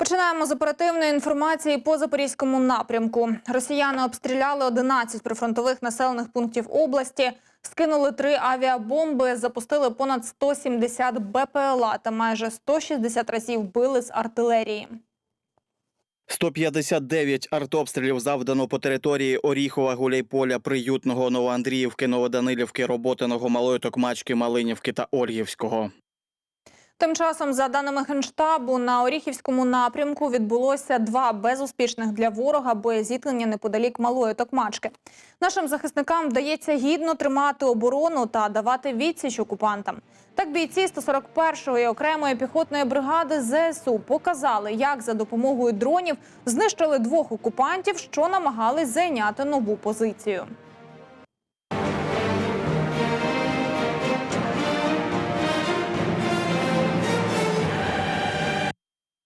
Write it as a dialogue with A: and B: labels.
A: Починаємо з оперативної інформації по запорізькому напрямку. Росіяни обстріляли 11 прифронтових населених пунктів області, скинули три авіабомби, запустили понад 170 БПЛА та майже 160 разів били з артилерії.
B: 159 артобстрілів завдано по території Оріхова, Гуляйполя, Приютного, Новоандріївки, Новоданилівки, Роботиного, Малої Токмачки, Малинівки та Ольгівського.
A: Тим часом, за даними Генштабу, на Оріхівському напрямку відбулося два безуспішних для ворога боєзіткнення неподалік Малої Токмачки. Нашим захисникам вдається гідно тримати оборону та давати відсіч окупантам. Так бійці 141-ї окремої піхотної бригади ЗСУ показали, як за допомогою дронів знищили двох окупантів, що намагались зайняти нову позицію.